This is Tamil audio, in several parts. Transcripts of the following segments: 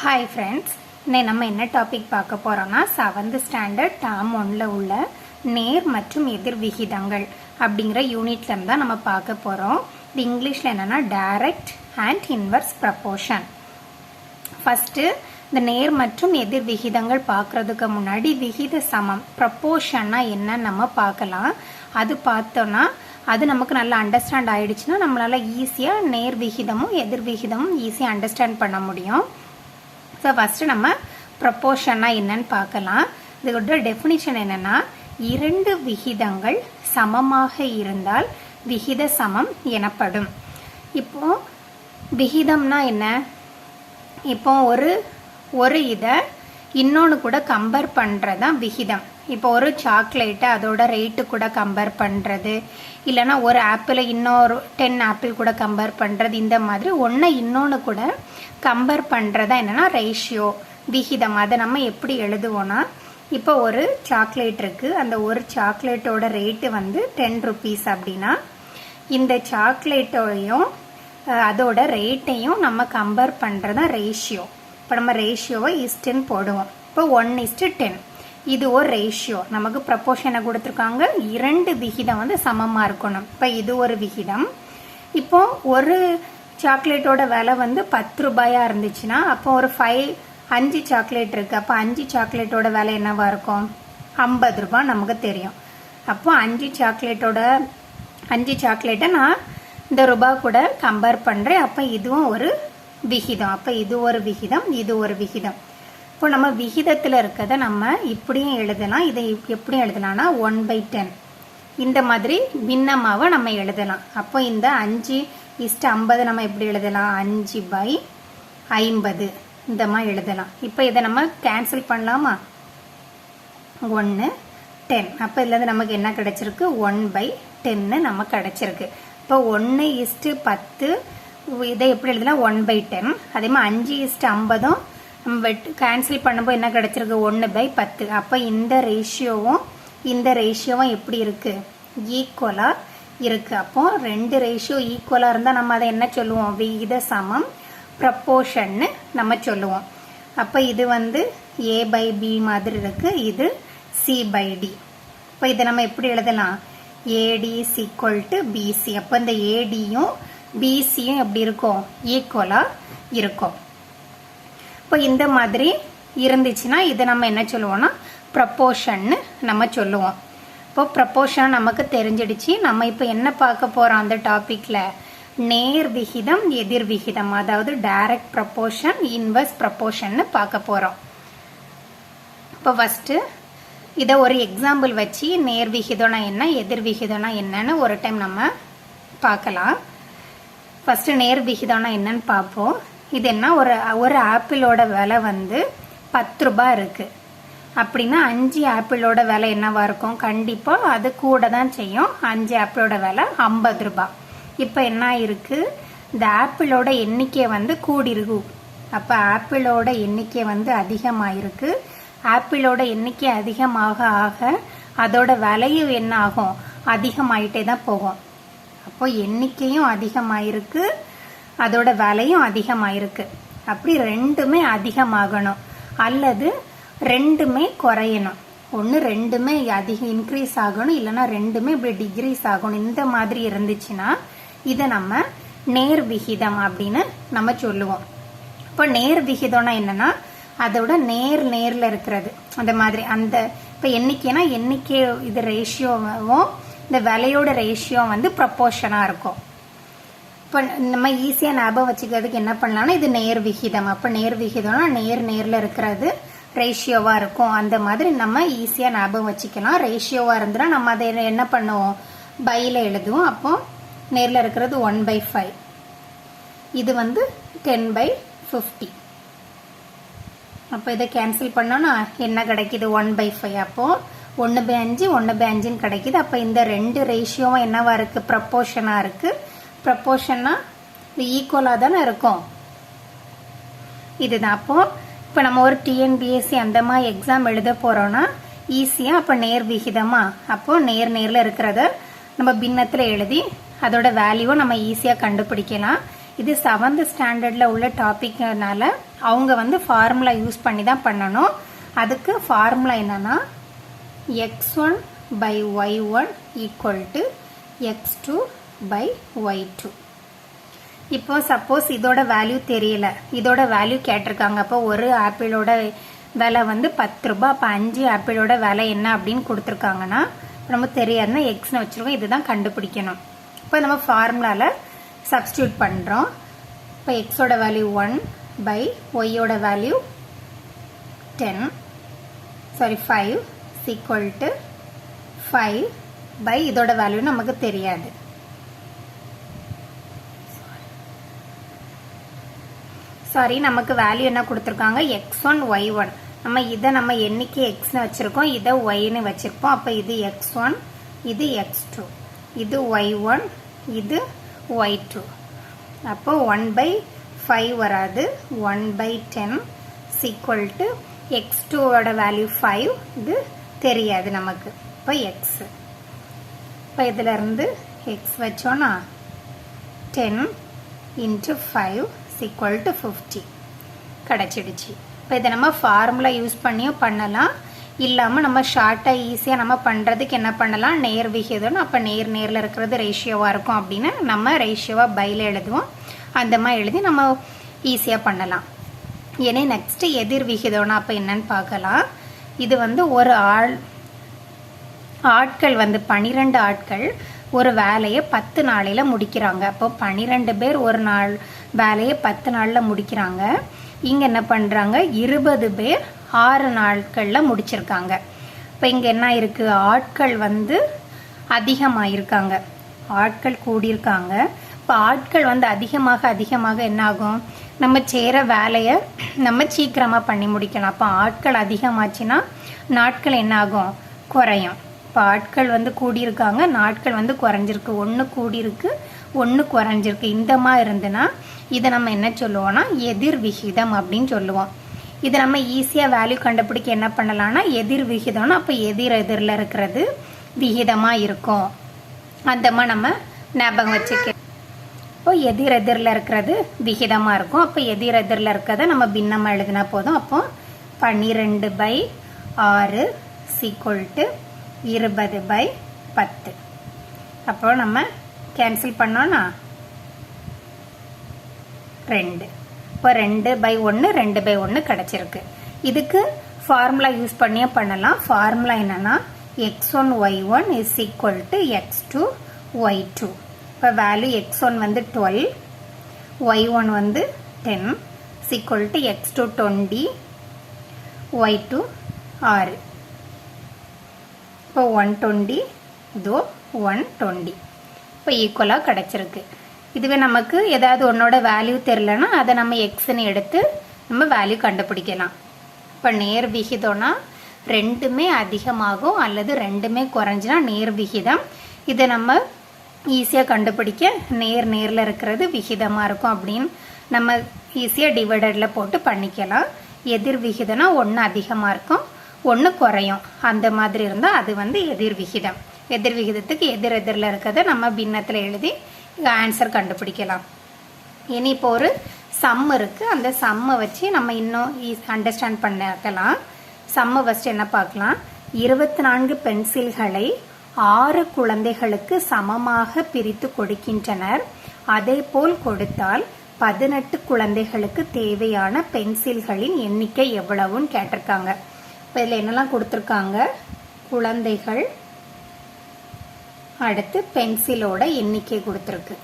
ஹாய் ஃப்ரெண்ட்ஸ் இன்னைக்கு நம்ம என்ன டாபிக் பார்க்க போகிறோன்னா செவன்த் ஸ்டாண்டர்ட் டாம் ஒன்ல உள்ள நேர் மற்றும் எதிர் விகிதங்கள் அப்படிங்கிற யூனிட்லேருந்து தான் நம்ம பார்க்க போகிறோம் இது இங்கிலீஷில் என்னன்னா direct and inverse proportion first இந்த நேர் மற்றும் எதிர் விகிதங்கள் பார்க்கறதுக்கு முன்னாடி விகித சமம் ப்ரப்போர்ஷன்னா என்னன்னு நம்ம பார்க்கலாம். அது பார்த்தோன்னா அது நமக்கு நல்லா அண்டர்ஸ்டாண்ட் ஆகிடுச்சுன்னா நம்மளால் ஈஸியாக நேர் விகிதமும் எதிர் விகிதமும் ஈஸியாக அண்டர்ஸ்டாண்ட் பண்ண முடியும். ஸோ ஃபஸ்ட்டு நம்ம ப்ரப்போர்ஷன்னா என்னன்னு பார்க்கலாம். இதோட டெஃபினிஷன் என்னன்னா இரண்டு விகிதங்கள் சமமாக இருந்தால் விகித சமம் எனப்படும். இப்போ விகிதம்னா என்ன? இப்போ ஒரு ஒரு இதை இன்னொன்று கூட கம்பேர் பண்ணுறது தான் விகிதம். இப்போ ஒரு சாக்லேட்டை அதோட ரேட்டு கூட கம்பேர் பண்ணுறது இல்லைன்னா ஒரு ஆப்பிளை இன்னொரு டென் ஆப்பிள் கூட கம்பேர் பண்ணுறது இந்த மாதிரி ஒன்று இன்னொன்று கூட கம்பேர் பண்ணுறதா என்னென்னா ரேஷியோ விகிதம். அதை நம்ம எப்படி எழுதுவோன்னா இப்போ ஒரு சாக்லேட் இருக்குது அந்த ஒரு சாக்லேட்டோட ரேட்டு வந்து டென் ருபீஸ் அப்படின்னா இந்த சாக்லேட்டோடையும் அதோட ரேட்டையும் நம்ம கம்பேர் பண்ணுறது தான் ரேஷியோ இப்போ நம்ம ரேஷியோவை இஸ்டுன்னு போடுவோம். இப்போ ஒன் இஸ்டு டென் இது ஒரு ரேஷியோ நமக்கு ப்ரப்போர்ஷனை கொடுத்துருக்காங்க. இரண்டு விகிதம் வந்து சமமாக இருக்கணும். இப்போ இது ஒரு விகிதம். இப்போ ஒரு சாக்லேட்டோட விலை வந்து பத்து ரூபாயாக இருந்துச்சுன்னா அப்போ ஒரு ஃபைவ் அஞ்சு சாக்லேட் இருக்குது அப்போ அஞ்சு சாக்லேட்டோட விலை என்னவா இருக்கும்? ஐம்பது ரூபாய் நமக்கு தெரியும். அப்போ அஞ்சு சாக்லேட்டோட அஞ்சு சாக்லேட்டை நான் இந்த ரூபா கூட கம்பேர் பண்ணுறேன் அப்போ இதுவும் ஒரு விகிதம். அப்போ இது ஒரு விகிதம் இது ஒரு விகிதம். இப்போ நம்ம விகிதத்தில் இருக்கிறத நம்ம இப்படியும் எழுதலாம். இதை எப்படியும் எழுதலாம்னா ஒன் பை டென் இந்த மாதிரி பின்னமாக நம்ம எழுதலாம். அப்போ இந்த அஞ்சு இஸ்ட் ஐம்பது நம்ம எப்படி எழுதலாம்? அஞ்சு பை ஐம்பது. இந்த மாதிரி எழுதலாம். இப்போ இதை நம்ம கேன்சல் பண்ணலாமா? ஒன்று டென் அப்போ இதுலேருந்து நமக்கு என்ன கிடச்சிருக்கு? ஒன் பை டென்னு நம்ம கிடச்சிருக்கு. இப்போ ஒன்று இஸ்ட்டு பத்து இதை எப்படி எழுதலாம்? ஒன் பை டென் அதே மாதிரி அஞ்சு இஸ்ட்டு ஐம்பதும் நம்ம வெட் கேன்சல் பண்ணும்போது என்ன கிடச்சிருக்கு? ஒன்று பை பத்து. அப்போ இந்த ரேஷியோவும் இந்த ரேஷியோவும் எப்படி இருக்குது ஈக்குவலாக இருக்குது அப்போது ரெண்டு ரேஷியோ ஈக்குவலாக இருந்தால் நம்ம அதை என்ன சொல்லுவோம்? விகித சமம் ப்ரப்போர்ஷன்னு நம்ம சொல்லுவோம். அப்போ இது வந்து ஏ பை பி மாதிரி இருக்குது இது சி பை டி இப்போ இதை நம்ம எப்படி எழுதலாம்? AD is equal to BC அப்போ இந்த ஏடியும் பிசியும் எப்படி இருக்கும்? ஈக்குவலாக இருக்கும். இப்போ இந்த மாதிரி இருந்துச்சுன்னா இதை நம்ம என்ன சொல்லுவோம்னா ப்ரப்போர்ஷன்னு நம்ம சொல்லுவோம். இப்போ ப்ரப்போர்ஷன் நமக்கு தெரிஞ்சிடுச்சு. நம்ம இப்போ என்ன பார்க்க போகிறோம் அந்த டாப்பிக்கில் நேர் விகிதம் எதிர் விகிதம் அதாவது டைரக்ட் ப்ரப்போர்ஷன் இன்வெஸ்ட் ப்ரப்போர்ஷன்னு பார்க்க போகிறோம் இப்போ ஃபஸ்ட்டு இதை ஒரு எக்ஸாம்பிள் வச்சு நேர் விகிதம்னா என்ன எதிர் விகிதம்னா என்னன்னு ஒரு டைம் நம்ம பார்க்கலாம். ஃபஸ்ட்டு நேர் விகிதம்னா என்னன்னு பார்ப்போம். இது என்ன? ஒரு ஒரு ஆப்பிளோட விலை வந்து பத்து ரூபாய் இருக்குது அப்படின்னா அஞ்சு ஆப்பிளோட விலை என்னவாக இருக்கும்? கண்டிப்பாக அது கூட தான் செய்யும். அஞ்சு ஆப்பிளோட விலை ஐம்பது ரூபாய். இப்போ என்ன இருக்குது இந்த ஆப்பிளோட எண்ணிக்கை வந்து கூடிருக்கு. அப்போ ஆப்பிளோட எண்ணிக்கை வந்து அதிகமாயிருக்கு. ஆப்பிளோட எண்ணிக்கை அதிகமாக ஆக அதோட விலையும் என்ன ஆகும்? அதிகமாயிட்டே தான் போகும். அப்போ எண்ணிக்கையும் அதிகமாயிருக்கு. அதோட விலையும் அதிகமாயிருக்கு. அப்படி ரெண்டுமே அதிகமாகணும். அல்லது ரெண்டுமே குறையணும். ஒன்று ரெண்டுமே அதிக இன்க்ரீஸ் ஆகணும். இல்லைன்னா ரெண்டுமே இப்படி டிக்ரீஸ் ஆகணும். இந்த மாதிரி இருந்துச்சுன்னா இதை நம்ம நேர் விகிதம் அப்படின்னு நம்ம சொல்லுவோம். இப்போ நேர் விகிதம்னா என்னன்னா அதோட நேர் நேரில் இருக்கிறது. அந்த மாதிரி அந்த இப்போ எண்ணிக்கைனா எண்ணிக்கை இது ரேஷியோவும் இந்த விலையோட ரேஷியோ வந்து ப்ரப்போர்ஷனாக இருக்கும். பண் நம்ம ஈஸியாக ஞாபகம் வச்சுக்கிறதுக்கு என்ன பண்ணலாம்னா இது நேர் விகிதம். அப்போ நேர் விகிதம்னா நேர் நேரில் இருக்கிறது ரேஷியோவாக இருக்கும். அந்த மாதிரி நம்ம ஈஸியாக ஞாபகம் வச்சுக்கலாம். ரேஷியோவாக இருந்துன்னா நம்ம அதை என்ன பண்ணுவோம்? பையில் எழுதுவோம். அப்போ நேரில் இருக்கிறது ஒன் பை ஃபைவ் இது வந்து டென் பை ஃபிஃப்டி அப்போ இதை கேன்சல் பண்ணோன்னா என்ன கிடைக்குது? ஒன் பை ஃபைவ் அப்போது ஒன்று பை அஞ்சு ஒன்று பை அஞ்சுன்னு கிடைக்குது. அப்போ இந்த ரெண்டு ரேஷியோவும் என்னவா இருக்குது ப்ரப்போர்ஷனாக இருக்குது ப்ரப்போர்ஷன்னா இது ஈக்குவலாக தானே இருக்கும். இதுதான் அப்போது இப்போ நம்ம ஒரு டிஎன்பிஎஸ்சி அந்த மாதிரி எக்ஸாம் எழுத போகிறோன்னா ஈஸியாக அப்போ நேர் விகிதமாக அப்போது நேர் நேரில் இருக்கிறத நம்ம பின்னத்தில் எழுதி அதோட வேல்யூவை நம்ம ஈஸியாக கண்டுபிடிக்கலாம். இது செவன்த் ஸ்டாண்டர்டில் உள்ள டாபிக்னால அவங்க வந்து ஃபார்முலா யூஸ் பண்ணி தான் பண்ணணும். அதுக்கு ஃபார்முலா என்னன்னா x one by y one equal to x two by y two இப்போ சப்போஸ் இதோட வேல்யூ தெரியல. இதோட வேல்யூ கேட்டிருக்காங்க. அப்போ ஒரு ஆப்பிளோட விலை வந்து பத்து ரூபாய். அப்போ அஞ்சு ஆப்பிளோட விலை என்ன அப்படின்னு கொடுத்துருக்காங்கன்னா நம்ம தெரியாதுன்னா எக்ஸ்னு வச்சுருக்கோம். இதுதான் கண்டுபிடிக்கணும். இப்போ நம்ம ஃபார்முலாவில் சப்ஸ்டியூட் பண்ணுறோம் இப்போ எக்ஸோட வேல்யூ ஒன் பை ஒய்யோட value ten sorry five is equal to five by இதோட வேல்யூ நமக்கு தெரியாது. சாரி நமக்கு வேல்யூ என்ன கொடுத்துருக்காங்க? எக்ஸ் ஒன் ஒய் ஒன் நம்ம இதை நம்ம என்னைக்கு எக்ஸ்னு வச்சுருக்கோம்? இதை ஒய்னு வச்சுருப்போம். அப்போ இது எக்ஸ் ஒன் இது எக்ஸ் டூ இது ஒய் ஒன் இது ஒய் டூ அப்போ ஒன் பை ஃபைவ் வராது. One by ten is equal to x டூவோட வேல்யூ ஃபைவ் இது தெரியாது நமக்கு. இப்போ எக்ஸ் இப்போ இதிலிருந்து எக்ஸ் வச்சோன்னா ten into five is equal to fifty கிடச்சிடுச்சு. இப்போ இதை நம்ம ஃபார்முலா யூஸ் பண்ணியும் பண்ணலாம். இல்லாமல் நம்ம ஷார்ட்டாக ஈஸியாக நம்ம பண்ணுறதுக்கு என்ன பண்ணலாம்? நேர் விகிதம்னு அப்போ நேர் நேரில் இருக்கிறது ரேஷியோவாக இருக்கும் அப்படின்னு நம்ம ரேஷியோவாக பையில் எழுதுவோம். அந்த மாதிரி எழுதி நம்ம ஈஸியாக பண்ணலாம். ஏன்னா நெக்ஸ்ட்டு எதிர் விகிதம்னா அப்போ என்னன்னு பார்க்கலாம். இது வந்து ஒரு ஆள் ஆட்கள் வந்து பனிரெண்டு ஆட்கள். ஒரு வேலையை பத்து நாளையில் முடிக்கிறாங்க. அப்போ பன்னிரெண்டு பேர் ஒரு நாள் வேலையை பத்து நாளில் முடிக்கிறாங்க. இங்கே என்ன பண்ணுறாங்க இருபது பேர் ஆறு நாட்களில் முடிச்சிருக்காங்க. இப்போ இங்கே என்ன இருக்குது ஆட்கள் வந்து அதிகமாக இருக்காங்க ஆட்கள் கூடியிருக்காங்க. இப்போ ஆட்கள் வந்து அதிகமாக அதிகமாக என்ன ஆகும்? நம்ம செய்கிற வேலையை நம்ம சீக்கிரமாக பண்ணி முடிக்கலாம். அப்போ ஆட்கள் அதிகமாச்சுன்னா நாட்கள் என்ன ஆகும்? குறையும். இப்போ ஆட்கள் வந்து கூடியிருக்காங்க. நாட்கள் வந்து குறைஞ்சிருக்கு. ஒன்று கூடியிருக்கு ஒன்று குறைஞ்சிருக்கு. இந்த மாதிரி இருந்துன்னா இதை நம்ம என்ன சொல்லுவோம்னா எதிர் விகிதம் அப்படின்னு சொல்லுவோம். இதை நம்ம ஈஸியாக வேல்யூ கண்டுபிடிக்க என்ன பண்ணலாம்னா எதிர் விகிதம்னா அப்போ எதிர் எதிரில் இருக்கிறது விகிதமாக இருக்கும். அந்த மாதிரி நம்ம ஞாபகம் வச்சுக்க இப்போ எதிர் எதிரில் இருக்கிறது விகிதமாக இருக்கும். அப்போ எதிர் எதிரில் இருக்கிறத நம்ம பின்னமாக எழுதினா போதும். அப்போ பன்னிரெண்டு பை ஆறு சீக்குவல் டு இருபது பை பத்து. அப்போ நம்ம கேன்சல் பண்ணோன்னா ரெண்டு. இப்போ ரெண்டு பை ஒன்று ரெண்டு பை ஒன்று கிடச்சிருக்கு. இதுக்கு ஃபார்முலா யூஸ் பண்ணியே பண்ணலாம். ஃபார்முலா என்னன்னா x one y one is equal to x two y two இப்போ வேல்யூ எக்ஸ் ஒன் வந்து டுவெல் ஒய் ஒன் வந்து ten is equal to x two twenty y two ஆறு. இப்போ ஒன் டுவெண்ட்டி இதோ ஒன் டுவெண்ட்டி இப்போ ஈக்குவலாக கிடச்சிருக்கு. இதுவே நமக்கு ஏதாவது ஒன்றோட வேல்யூ தெரிலனா அதை நம்ம எக்ஸ்ன்னு எடுத்து நம்ம வேல்யூ கண்டுபிடிக்கலாம். இப்போ நேர் விகிதம்னா ரெண்டுமே அதிகமாகும் அல்லது ரெண்டுமே குறைஞ்சினா நேர் விகிதம். இதை நம்ம ஈஸியாக கண்டுபிடிக்க நேர் நேரில் இருக்கிறது விகிதமாக இருக்கும் அப்படின்னு நம்ம ஈஸியாக டிவைடரில் போட்டு பண்ணிக்கலாம். எதிர் விகிதம்னா ஒன்று அதிகமாக இருக்கும். ஒன்று குறையும். அந்த மாதிரி இருந்தால் அது வந்து எதிர் விகிதம். எதிர் விகிதத்துக்கு எதிர் எதிரில் இருக்கிறத நம்ம பின்னத்தில் எழுதி ஆன்சர் கண்டுபிடிக்கலாம். இனி இப்போ ஒரு சம் இருக்குது அந்த சம்மை வச்சு நம்ம இன்னும் அண்டர்ஸ்டாண்ட் பண்ணிக்கலாம். சம்மை ஃபஸ்ட்டு என்ன பார்க்கலாம்? இருபத்தி நான்கு பென்சில்களை ஆறு குழந்தைகளுக்கு சமமாக பிரித்து கொடுக்கின்றனர். அதே போல் கொடுத்தால் பதினெட்டு குழந்தைகளுக்கு தேவையான பென்சில்களின் எண்ணிக்கை எவ்வளவுன்னு கேட்டிருக்காங்க. இப்போ இதில் என்னெல்லாம் கொடுத்துருக்காங்க? குழந்தைகள். அடுத்து பென்சிலோட எண்ணிக்கை கொடுத்துருக்கு.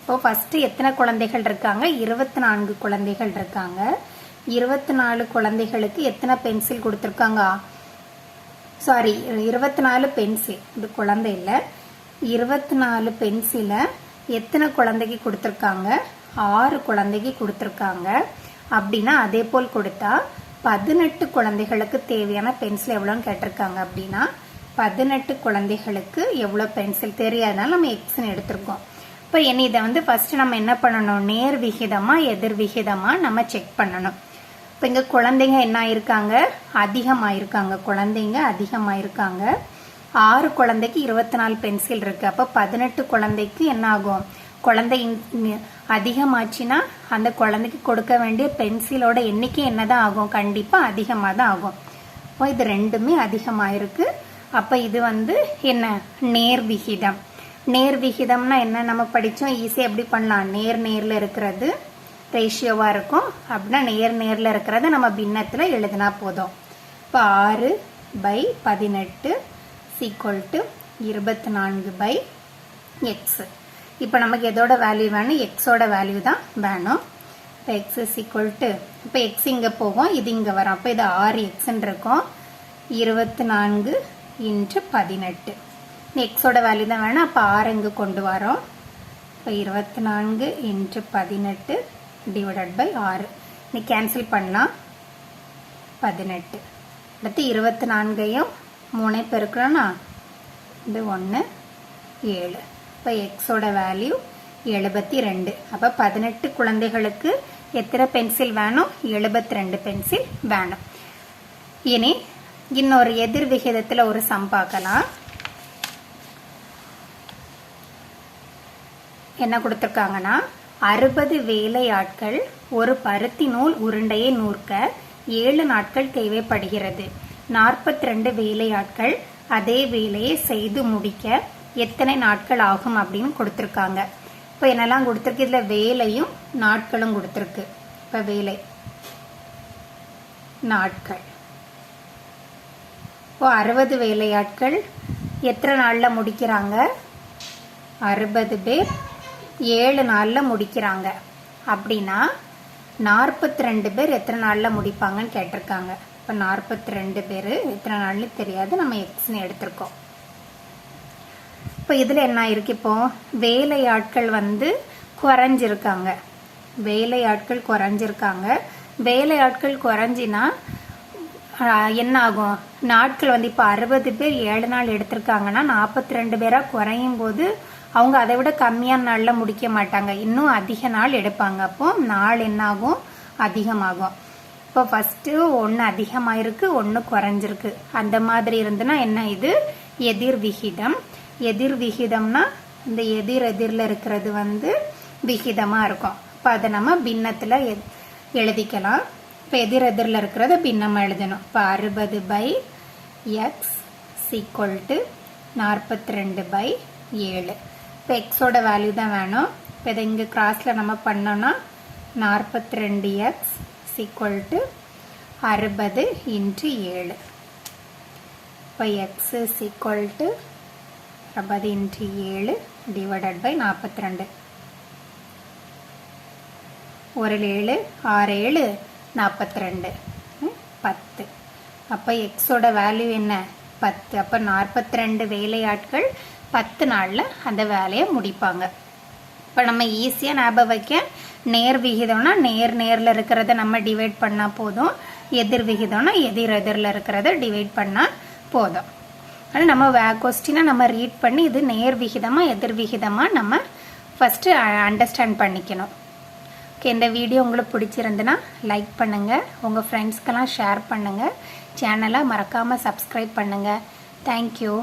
இப்போ ஃபஸ்ட்டு எத்தனை குழந்தைகள் இருக்காங்க? இருபத்தி நான்கு குழந்தைகள் இருக்காங்க. இருபத்தி நாலு குழந்தைகளுக்கு எத்தனை பென்சில் கொடுத்துருக்காங்க? சாரி இருபத்தி நாலு பென்சில். இது குழந்தை இல்லை. இருபத்தி நாலு பென்சிலை எத்தனை குழந்தைக்கு கொடுத்துருக்காங்க? ஆறு குழந்தைக்கு கொடுத்துருக்காங்க. அப்படின்னா அதே போல் கொடுத்தா பதினெட்டு குழந்தைகளுக்கு தேவையான பென்சில் எவ்வளோன்னு கேட்டிருக்காங்க அப்படின்னா பதினெட்டு குழந்தைகளுக்கு எவ்வளோ பென்சில் தெரியாதனால நம்ம எக்ஸ்ன்னு எடுத்திருக்கோம். இப்போ இனி இதை வந்து ஃபஸ்ட்டு நம்ம என்ன பண்ணணும்? நேர் விகிதமாக எதிர் விகிதமாக நம்ம செக் பண்ணணும். இப்போ இங்கே குழந்தைங்க என்ன ஆயிருக்காங்க? அதிகமாயிருக்காங்க. குழந்தைங்க அதிகமாக இருக்காங்க ஆறு குழந்தைக்கு இருபத்தி நாலு பென்சில் இருக்குது அப்போ பதினெட்டு குழந்தைக்கு என்ன ஆகும்? குழந்தை அதிகமாச்சுன்னா அந்த குழந்தைக்கு கொடுக்க வேண்டிய பென்சிலோட எண்ணிக்கை என்னதான் ஆகும்? கண்டிப்பாக அதிகமாக தான் ஆகும். அப்போ இது ரெண்டுமே அதிகமாகிருக்கு அப்போ இது வந்து என்ன? நேர் விகிதம். நேர் விகிதம்னா என்ன? நம்ம படித்தோம் ஈஸியாக எப்படி பண்ணலாம்? நேர் நேரில் இருக்கிறது ரேஷியோவாக இருக்கும். அப்படின்னா நேர் நேரில் இருக்கிறத நம்ம பின்னத்தில் எழுதினா போதும். இப்போ ஆறு பை பதினெட்டு சீக்வல் டு இருபத்தி நான்கு பை எக்ஸு இப்போ நமக்கு எதோட வேல்யூ வேணும்? எக்ஸோட வேல்யூ தான் வேணும். இப்போ எக்ஸ் இஸ் ஈக்குவல் டு இப்போ எக்ஸ் இங்கே போகும் இது இங்கே வரும். அப்போ இது ஆறு எக்ஸ்ன்னு இருக்கும். இருபத்தி நான்கு இன்ட்டு பதினெட்டு எக்ஸோட வேல்யூ தான் வேணும். அப்போ ஆறு இங்கே கொண்டு வரோம்? இப்போ இருபத்தி நான்கு இன்ட்டு பதினெட்டு டிவைடட் பை ஆறு நீ கேன்சல் பண்ணலாம் பதினெட்டு. அடுத்து இருபத்தி நான்கையும் மூணை பெருக்கணும்னா இது ஒன்று ஏழு. இப்போ எக்ஸோட வேல்யூ எழுபத்தி ரெண்டு. அப்போ பதினெட்டு குழந்தைகளுக்கு எத்தனை பென்சில் வேணும்? எழுபத்தி ரெண்டு பென்சில் வேணும். இனி இன்னொரு எதிர் விகிதத்தில் ஒரு சம் பார்க்கலாம். என்ன கொடுத்துருக்காங்கன்னா அறுபது வேலையாட்கள் ஒரு பருத்தி நூல் உருண்டையை நூற்க ஏழு நாட்கள் தேவைப்படுகிறது. நாற்பத்தி ரெண்டு வேலையாட்கள் அதே வேலையை செய்து முடிக்க எத்தனை நாட்கள் ஆகும் அப்படின்னு கொடுத்துருக்காங்க. இப்போ என்னெல்லாம் கொடுத்துருக்கு? இதில் வேலையும் நாட்களும் கொடுத்துருக்கு. இப்போ வேலை. நாட்கள். இப்போ அறுபது வேலையாட்கள். எத்தனை நாளில் முடிக்கிறாங்க? அறுபது பேர். ஏழு நாளில் முடிக்கிறாங்க. அப்படின்னா நாற்பத்தி ரெண்டு பேர் எத்தனை நாளில் முடிப்பாங்கன்னு கேட்டிருக்காங்க. இப்போ நாற்பத்தி ரெண்டு பேர் எத்தனை நாள்னு தெரியாது. நம்ம எக்ஸ்னு எடுத்திருக்கோம். இப்போ இதில் என்ன இருக்கு? இப்போ வேலையாட்கள் வந்து குறைஞ்சிருக்காங்க. வேலையாட்கள் குறைஞ்சிருக்காங்க. வேலையாட்கள் குறைஞ்சினா என்ன ஆகும்? நாட்கள் வந்து இப்போ அறுபது பேர் ஏழு நாள் எடுத்திருக்காங்கன்னா நாற்பத்தி ரெண்டு பேராக குறையும் போது அவங்க அதை விட கம்மியான நாளில் முடிக்க மாட்டாங்க. இன்னும் அதிக நாள் எடுப்பாங்க. அப்போ நாள் என்ன ஆகும்? அதிகமாகும். இப்போ ஃபஸ்ட்டு ஒன்று அதிகமாயிருக்கு ஒன்று குறைஞ்சிருக்கு. அந்த மாதிரி இருந்துன்னா என்ன இது? எதிர் விகிதம். எதிர் விகிதம்னா இந்த எதிர் எதிரில் இருக்கிறது வந்து விகிதமாக இருக்கும். இப்போ அதை நம்ம பின்னத்தில் எழுதிக்கலாம். இப்போ எதிர் எதிரில் இருக்கிறத பின்னமாக எழுதணும். இப்போ அறுபது பை எக்ஸ் சீக்வல் டு நாற்பத்தி ரெண்டு பை ஏழு. இப்போ எக்ஸோட வேல்யூ தான் வேணும். இப்போ இதை இங்கே கிராஸில் நம்ம பண்ணோம்னா நாற்பத்தி ரெண்டு எக்ஸ் சீக்வல் டு அறுபது இன்ட்டு ஏழு. இப்போ எக்ஸ் இஸ் டு இன்ட்டு ஏழு டிவைடட் பை நாற்பத்தி ரெண்டு ஒரு ஏழு ஆறு ஏழு நாற்பத்தி ரெண்டு பத்து. அப்போ எக்ஸோட வேல்யூ என்ன? பத்து. அப்போ நாற்பத்தி ரெண்டு வேலையாட்கள் பத்து நாளில் அந்த வேலையை முடிப்பாங்க. இப்போ நம்ம ஈஸியாக ஞாபகம் வைக்க நேர் விகிதம்னா நேர் நேரில் இருக்கிறத நம்ம டிவைட் பண்ணால் போதும். எதிர் விகிதம்னா எதிர் எதிரில் இருக்கிறத டிவைட் பண்ணால் போதும். ஆனால் நம்ம வே கொஸ்டினை நம்ம ரீட் பண்ணி இது நேர் விகிதமாக எதிர் விகிதமாக நம்ம ஃபஸ்ட்டு அண்டர்ஸ்டாண்ட் பண்ணிக்கணும். ஓகே இந்த வீடியோ உங்களுக்கு பிடிச்சிருந்துன்னா லைக் பண்ணுங்கள் உங்கள் ஃப்ரெண்ட்ஸ்க்கெல்லாம் ஷேர் பண்ணுங்கள் சேனலை மறக்காமல் சப்ஸ்கிரைப் பண்ணுங்கள் தேங்க்யூ